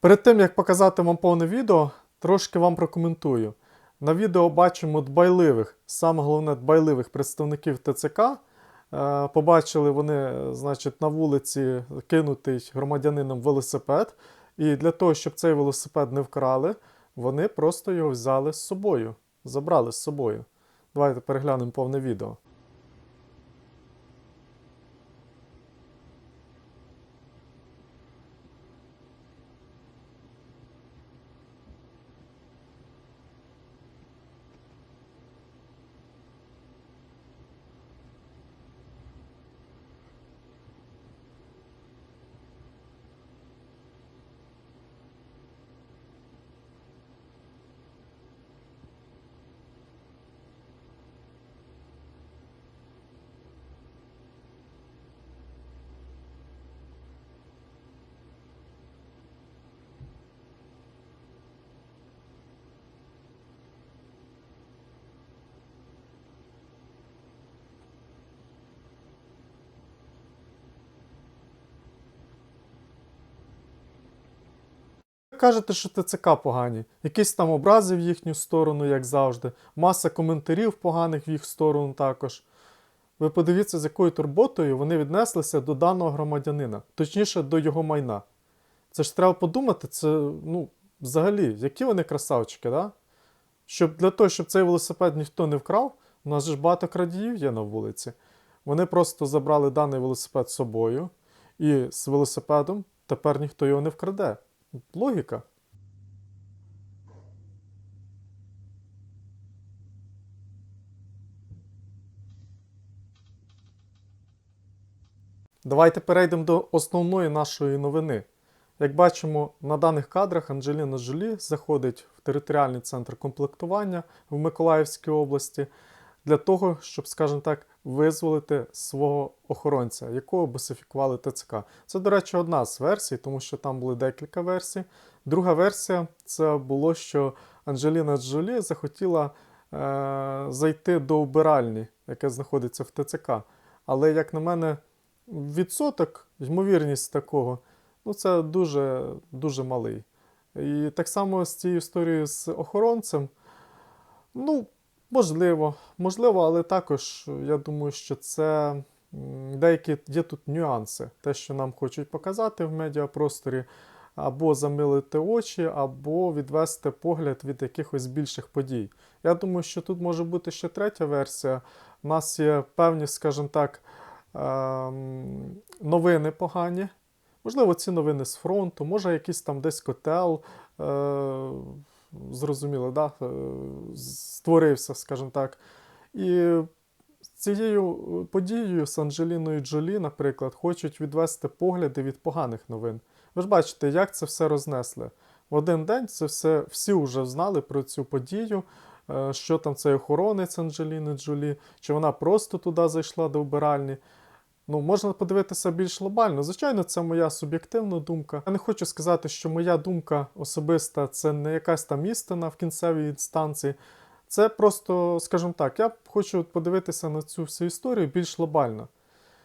Перед тим як показати вам повне відео, трошки вам прокоментую. На відео бачимо дбайливих, саме головне дбайливих представників ТЦК. Е, Побачили вони, значить, на вулиці кинутий громадянином велосипед. І для того, щоб цей велосипед не вкрали, вони просто його взяли з собою, забрали з собою. Давайте переглянемо повне відео. Кажете, що ТЦК погані. Якісь там образи в їхню сторону, як завжди. Маса коментарів поганих в їх сторону також. Ви подивіться, з якою турботою вони віднеслися до даного громадянина, точніше, до його майна. Це ж треба подумати, це, ну, взагалі, які вони красавчики, да? Щоб для того, щоб цей велосипед ніхто не вкрав, у нас ж багато крадіїв є на вулиці. Вони просто забрали даний велосипед з собою, і з велосипедом тепер ніхто його не вкраде. Логіка. Давайте перейдемо до основної нашої новини. Як бачимо, на даних кадрах Анджеліна Жолі заходить в територіальний центр комплектування в Миколаївській області для того, щоб, скажімо так, визволити свого охоронця, якого босифікували ТЦК. Це, до речі, одна з версій, тому що там були декілька версій. Друга версія це було, що Анджеліна Джолі захотіла е, зайти до вбиральні, яке знаходиться в ТЦК. Але, як на мене, відсоток, ймовірність такого, ну це дуже, дуже малий. І так само з цією історією з охоронцем. Ну, можливо, можливо, але також я думаю, що це деякі є тут нюанси. Те, що нам хочуть показати в медіапросторі, або замилити очі, або відвести погляд від якихось більших подій. Я думаю, що тут може бути ще третя версія. У нас є певні, скажімо так, ем, новини погані. Можливо, ці новини з фронту, може якийсь там десь котел, е, зрозуміло, да? е, створився, скажімо так. І цією подією з Анджеліною Джолі, наприклад, хочуть відвести погляди від поганих новин. Ви ж бачите, як це все рознесли. В один день це все всі вже знали про цю подію, е, що там цей охоронець Анджеліни Джолі, чи вона просто туди зайшла до вбиральні. Ну, можна подивитися більш глобально. Звичайно, це моя суб'єктивна думка. Я не хочу сказати, що моя думка особиста це не якась там істина в кінцевій інстанції. Це просто, скажімо так, я хочу подивитися на цю всю історію більш глобально.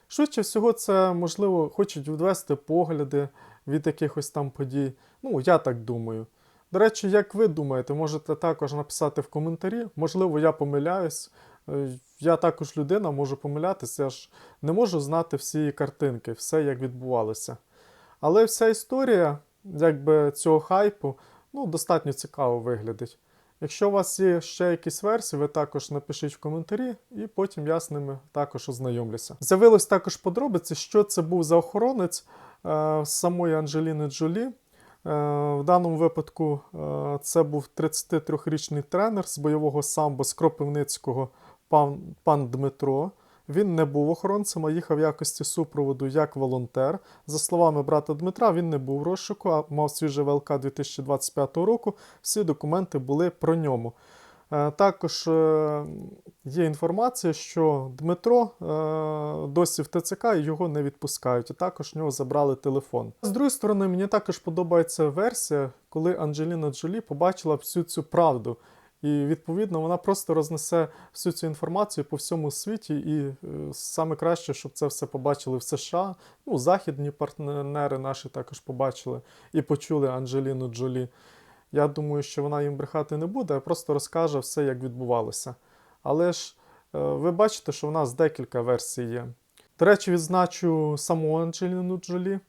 Швидше всього, це можливо хочуть відвести погляди від якихось там подій. Ну, я так думаю. До речі, як ви думаєте, можете також написати в коментарі. Можливо, я помиляюсь. Е, Я також людина, можу помилятися, я ж не можу знати всі картинки, все як відбувалося. Але вся історія, якби цього хайпу, ну, достатньо цікаво виглядить. Якщо у вас є ще якісь версії, ви також напишіть в коментарі, і потім я з ними також ознайомлюся. З'явилось також подробиці, що це був за охоронець е, самої Анджеліни Джолі. Е, В даному випадку е, це був 33-річний тренер з бойового самбо з Кропивницького пан, пан Дмитро. Він не був охоронцем, а їхав в якості супроводу як волонтер. За словами брата Дмитра, він не був в розшуку, а мав свіже ВЛК 2025 року. Всі документи були про ньому. Е, Також е, є інформація, що Дмитро е, досі в ТЦК і його не відпускають. І також в нього забрали телефон. З другої сторони, мені також подобається версія, коли Анджеліна Джолі побачила всю цю правду. І відповідно вона просто рознесе всю цю інформацію по всьому світі. І е, саме краще, щоб це все побачили в США. Ну, західні партнери наші також побачили і почули Анджеліну Джолі. Я думаю, що вона їм брехати не буде, а просто розкаже все, як відбувалося. Але ж е, ви бачите, що в нас декілька версій є. До речі, відзначу саму Анджеліну Джолі,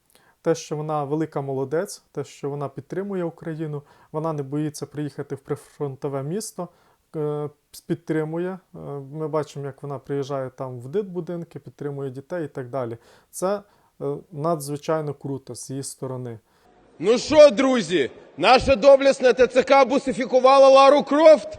те, що вона велика молодець, те, що вона підтримує Україну, вона не боїться приїхати в прифронтове місто, е, підтримує. Е, Ми бачимо, як вона приїжджає там в дитбудинки, підтримує дітей і так далі. Це е, надзвичайно круто з її сторони. Ну що, друзі, наша доблесна ТЦК бусифікувала Лару Крофт.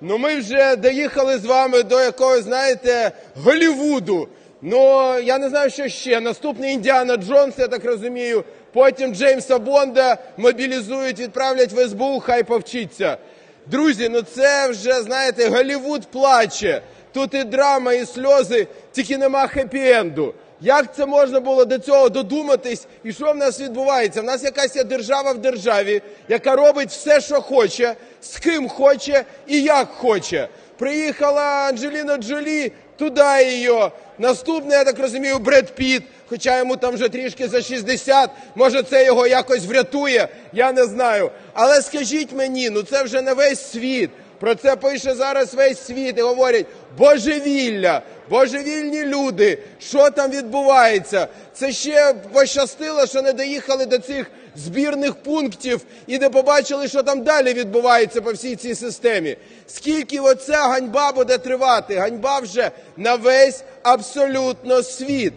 Ну ми вже доїхали з вами до якогось, знаєте, Голівуду. Ну, я не знаю, що ще. Наступний Індіана Джонс, я так розумію. Потім Джеймса Бонда мобілізують, відправлять в СБУ, хай повчиться. Друзі, ну це вже, знаєте, Голівуд плаче. Тут і драма, і сльози, тільки нема хеппі-енду. Як це можна було до цього додуматись? І що в нас відбувається? В нас якась є держава в державі, яка робить все, що хоче, з ким хоче і як хоче. Приїхала Анджеліна Джолі, туди її. Наступний, я так розумію, Бред Піт, хоча йому там вже трішки за 60, може це його якось врятує, я не знаю. Але скажіть мені, ну це вже не весь світ. Про це пише зараз весь світ і говорять божевілля, божевільні люди. Що там відбувається? Це ще пощастило, що не доїхали до цих збірних пунктів і не побачили, що там далі відбувається по всій цій системі. Скільки оця ганьба буде тривати? Ганьба вже на весь абсолютно світ.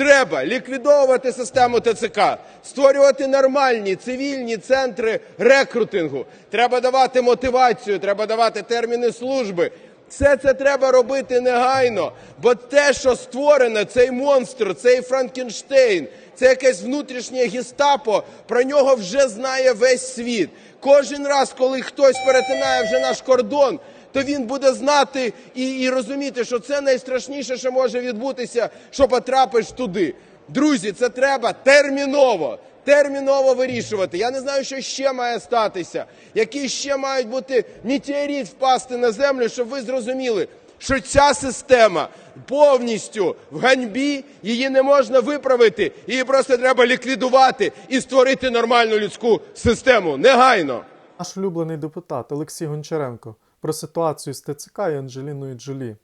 Треба ліквідовувати систему ТЦК, створювати нормальні цивільні центри рекрутингу. Треба давати мотивацію, треба давати терміни служби. Все це треба робити негайно, бо те, що створено, цей монстр, цей Франкенштейн, це якесь внутрішнє гестапо, про нього вже знає весь світ. Кожен раз, коли хтось перетинає вже наш кордон, то він буде знати і, і розуміти, що це найстрашніше, що може відбутися, що потрапиш туди. Друзі, це треба терміново, терміново вирішувати. Я не знаю, що ще має статися, які ще мають бути метеорит впасти на землю, щоб ви зрозуміли, що ця система повністю в ганьбі, її не можна виправити, її просто треба ліквідувати і створити нормальну людську систему негайно. Наш улюблений депутат Олексій Гончаренко про ситуацію з ТЦК і Анджеліною Джолі.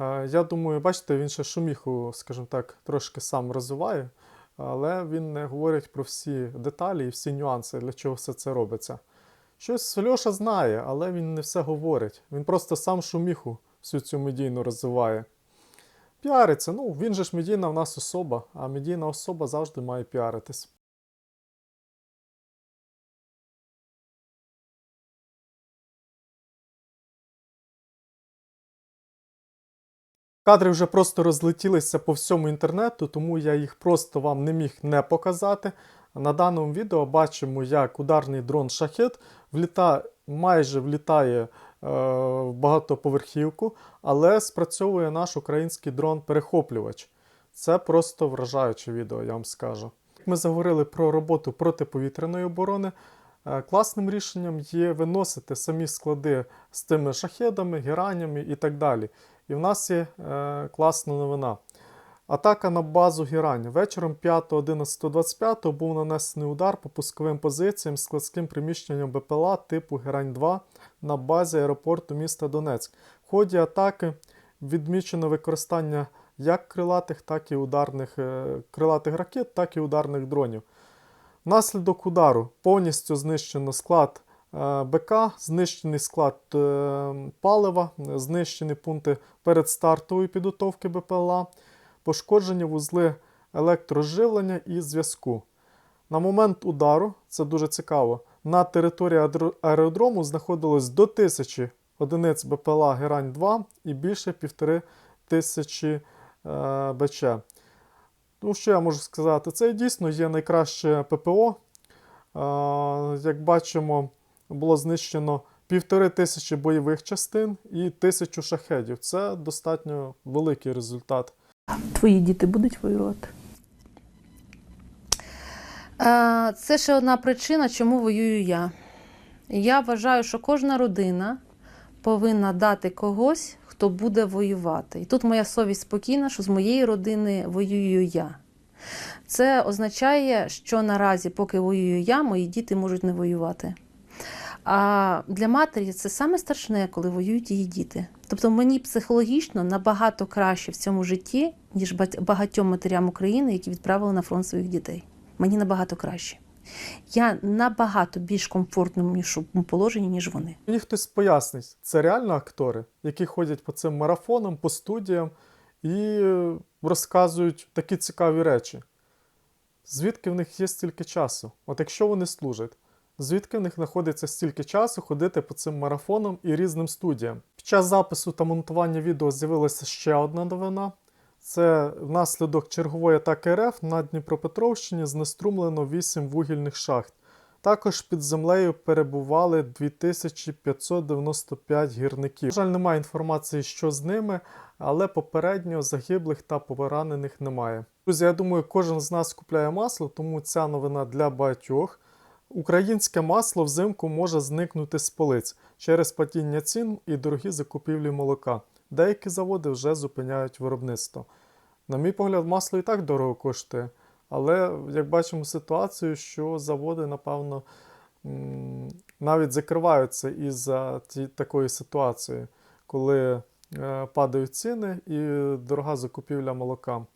Е, Я думаю, бачите, він ще шуміху, скажімо так, трошки сам розвиває, але він не говорить про всі деталі і всі нюанси, для чого все це робиться. Щось Льоша знає, але він не все говорить. Він просто сам шуміху всю цю медійну розвиває. Піариться, ну він же ж медійна в нас особа, а медійна особа завжди має піаритись. Кадри вже просто розлетілися по всьому інтернету, тому я їх просто вам не міг не показати. На даному відео бачимо, як ударний дрон шахет вліта, майже влітає е, в багатоповерхівку, але спрацьовує наш український дрон-перехоплювач. Це просто вражаюче відео, я вам скажу. Ми заговорили про роботу протиповітряної оборони. Е, Класним рішенням є виносити самі склади з тими шахедами, геранями і так далі. І в нас є е, класна новина. Атака на базу Гірань. Вечором 5.11.25 був нанесений удар по пусковим позиціям складським приміщенням БПЛА типу Герань-2 на базі аеропорту міста Донецьк. В ході атаки відмічено використання як крилатих, так і ударних е, крилатих ракет, так і ударних дронів. Внаслідок удару повністю знищено склад БК, знищений склад е, палива, знищені пункти передстартової підготовки БПЛА, пошкоджені вузли електроживлення і зв'язку. На момент удару, це дуже цікаво, на території аеродрому знаходилось до тисячі одиниць БПЛА Герань-2 і більше півтори тисячі е, БЧ. Ну, що я можу сказати? Це дійсно є найкраще ППО. Е, Як бачимо, було знищено півтори тисячі бойових частин і тисячу шахедів. Це достатньо великий результат. Твої діти будуть воювати? Е, Це ще одна причина, чому воюю я. Я вважаю, що кожна родина повинна дати когось, хто буде воювати. І тут моя совість спокійна, що з моєї родини воюю я. Це означає, що наразі, поки воюю я, мої діти можуть не воювати. А для матері це саме страшне, коли воюють її діти. Тобто мені психологічно набагато краще в цьому житті, ніж багатьом матерям України, які відправили на фронт своїх дітей. Мені набагато краще. Я набагато більш комфортному положенні, ніж вони. Мені хтось пояснить, це реально актори, які ходять по цим марафонам, по студіям і розказують такі цікаві речі. Звідки в них є стільки часу? От якщо вони служать, звідки в них знаходиться стільки часу ходити по цим марафонам і різним студіям? Під час запису та монтування відео з'явилася ще одна новина. Це внаслідок чергової атаки РФ на Дніпропетровщині знеструмлено 8 вугільних шахт. Також під землею перебували 2595 гірників. На жаль, немає інформації, що з ними, але попередньо загиблих та поранених немає. Друзі, я думаю, кожен з нас купляє масло, тому ця новина для багатьох. Українське масло взимку може зникнути з полиць через падіння цін і дорогі закупівлі молока. Деякі заводи вже зупиняють виробництво. На мій погляд, масло і так дорого коштує. Але як бачимо ситуацію, що заводи, напевно, навіть закриваються із-за такої ситуації, коли е, падають ціни і дорога закупівля молока.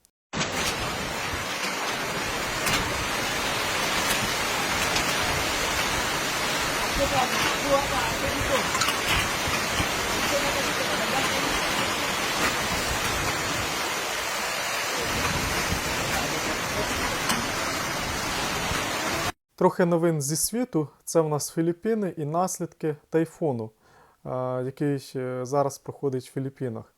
Трохи новин зі світу. Це в нас Філіппіни і наслідки тайфуну, який зараз проходить в Філіппінах.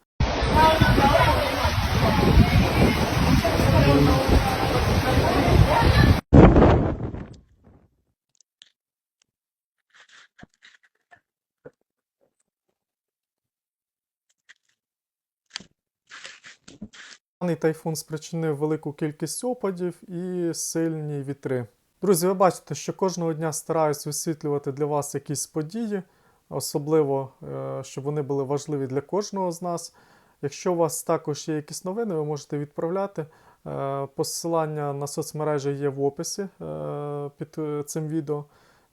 Даний тайфун спричинив велику кількість опадів і сильні вітри. Друзі, ви бачите, що кожного дня стараюсь висвітлювати для вас якісь події, особливо, е, щоб вони були важливі для кожного з нас. Якщо у вас також є якісь новини, ви можете відправляти. Е, Посилання на соцмережі є в описі е, під цим відео.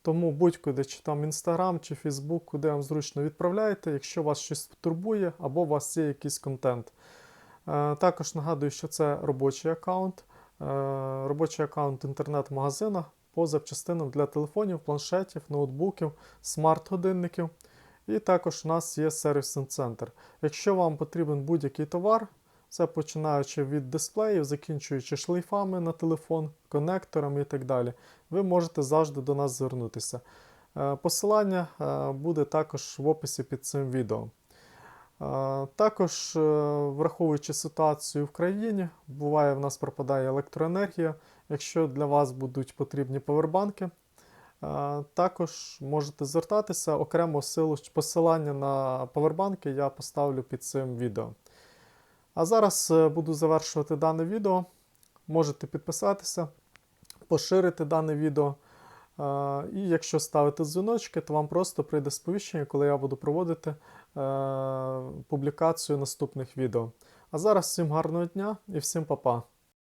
Тому будь-куди, чи там Інстаграм, чи Фейсбук, куди вам зручно відправляйте, якщо вас щось турбує або у вас є якийсь контент. Е, Також нагадую, що це робочий аккаунт, е, робочий аккаунт інтернет-магазина по запчастинам для телефонів, планшетів, ноутбуків, смарт-годинників. І також у нас є сервісний центр. Якщо вам потрібен будь-який товар, це починаючи від дисплеїв, закінчуючи шлейфами на телефон, конекторами і так далі, ви можете завжди до нас звернутися. Е, Посилання буде також в описі під цим відео. Також, е, враховуючи ситуацію в країні, буває в нас пропадає електроенергія. Якщо для вас будуть потрібні повербанки, також можете звертатися. Окремо посилання на повербанки я поставлю під цим відео. А зараз е, буду завершувати дане відео. Можете підписатися, поширити дане відео. І якщо ставити дзвіночки, то вам просто прийде сповіщення, коли я буду проводити публікацію наступних відео. А зараз всім гарного дня і всім па-па.